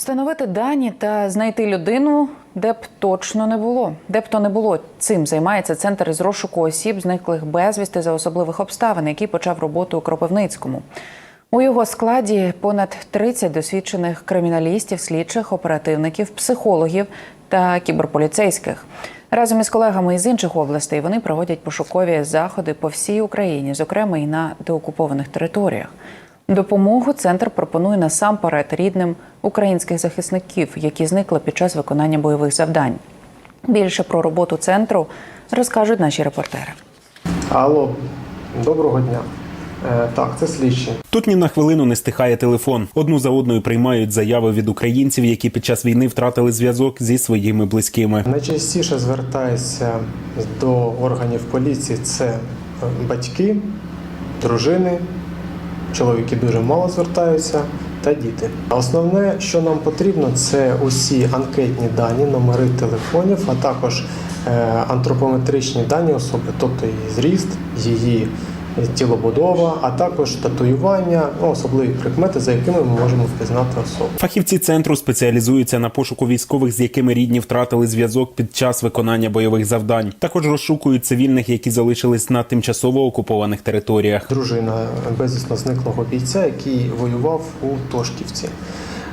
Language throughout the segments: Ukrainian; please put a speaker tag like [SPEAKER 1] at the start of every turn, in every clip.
[SPEAKER 1] Встановити дані та знайти людину, де б точно не було. Де б то не було, цим займається центр із розшуку осіб, зниклих безвісти за особливих обставин, який почав роботу у Кропивницькому. У його складі понад 30 досвідчених криміналістів, слідчих, оперативників, психологів та кіберполіцейських. Разом із колегами із інших областей вони проводять пошукові заходи по всій Україні, зокрема і на деокупованих територіях. Допомогу центр пропонує насамперед рідним українських захисників, які зникли під час виконання бойових завдань. Більше про роботу центру розкажуть наші репортери.
[SPEAKER 2] Алло, доброго дня. Е, так, це слідчі.
[SPEAKER 3] Тут ні на хвилину не стихає телефон. Одну за одною приймають заяви від українців, які під час війни втратили зв'язок зі своїми близькими.
[SPEAKER 2] Найчастіше звертаюся до органів поліції це е, батьки, дружини, чоловіки дуже мало звертаються. Та діти. Основне, що нам потрібно, це усі анкетні дані, номери телефонів, а також е, антропометричні дані особи, тобто її зріст, її тілобудова, а також татуювання, ну, особливі прикмети, за якими ми можемо впізнати особу.
[SPEAKER 3] Фахівці центру спеціалізуються на пошуку військових, з якими рідні втратили зв'язок під час виконання бойових завдань. Також розшукують цивільних, які залишились на тимчасово окупованих територіях.
[SPEAKER 2] дружина безвісно зниклого бійця, який воював у Тошківці.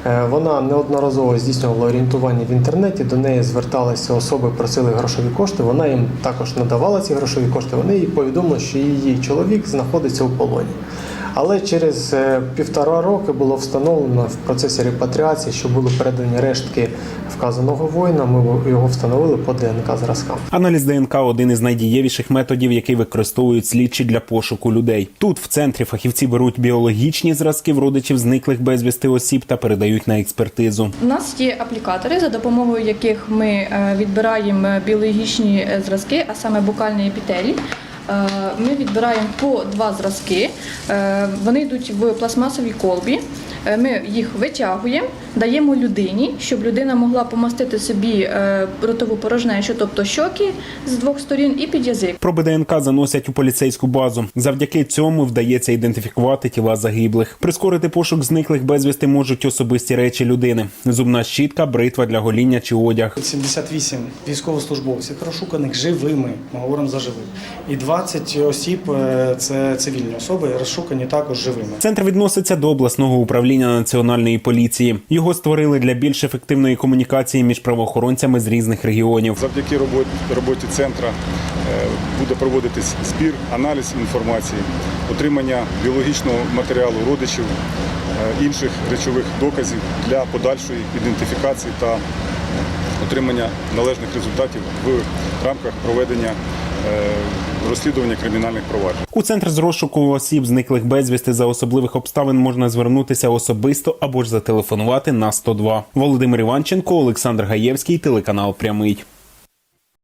[SPEAKER 2] Е, Вона неодноразово здійснювала орієнтування в інтернеті. До неї зверталися особи, просили грошові кошти. Вона їм також надавала ці грошові кошти. Вони їй повідомили, що її чоловік знаходиться у полоні. Але через е, півтора роки було встановлено в процесі репатріації, що були передані рештки вказаного воїна. Ми його встановили по ДНК зразкам.
[SPEAKER 3] Аналіз ДНК один із найдієвіших методів, який використовують слідчі для пошуку людей. Тут в центрі фахівці беруть біологічні зразки в родичів зниклих безвісти осіб та передають на експертизу.
[SPEAKER 4] У нас є аплікатори, за допомогою яких ми е, відбираємо біологічні е, зразки, а саме букальні епітелій. Е, Ми відбираємо по два зразки. Е, Вони йдуть в пластмасовій колбі. Е, Ми їх витягуємо, даємо людині, щоб людина могла помастити собі ротову порожнечу, тобто щоки з двох сторін, і під язик.
[SPEAKER 3] Проби ДНК заносять у поліцейську базу. Завдяки цьому вдається ідентифікувати тіла загиблих. Прискорити пошук зниклих безвісти можуть особисті речі людини: зубна щітка, бритва для гоління чи одяг.
[SPEAKER 5] 78 військовослужбовців розшуканих живими, ми говоримо за живих. І 20 осіб е, це цивільні особи, розшукані також живими.
[SPEAKER 3] Центр відноситься до обласного управління національної поліції. Його створили для більш ефективної комунікації між правоохоронцями з різних регіонів.
[SPEAKER 6] Завдяки роботі, роботі центра е, буде проводитись збір, аналіз інформації, отримання біологічного матеріалу родичів, е, інших речових доказів для подальшої ідентифікації та отримання належних результатів в рамках проведення е, розслідування кримінальних проваджень.
[SPEAKER 3] У центр з розшуку осіб, зниклих безвісти за особливих обставин можна звернутися особисто або ж зателефонувати на 102. Володимир Іванченко, Олександр Гаєвський, телеканал Прямий.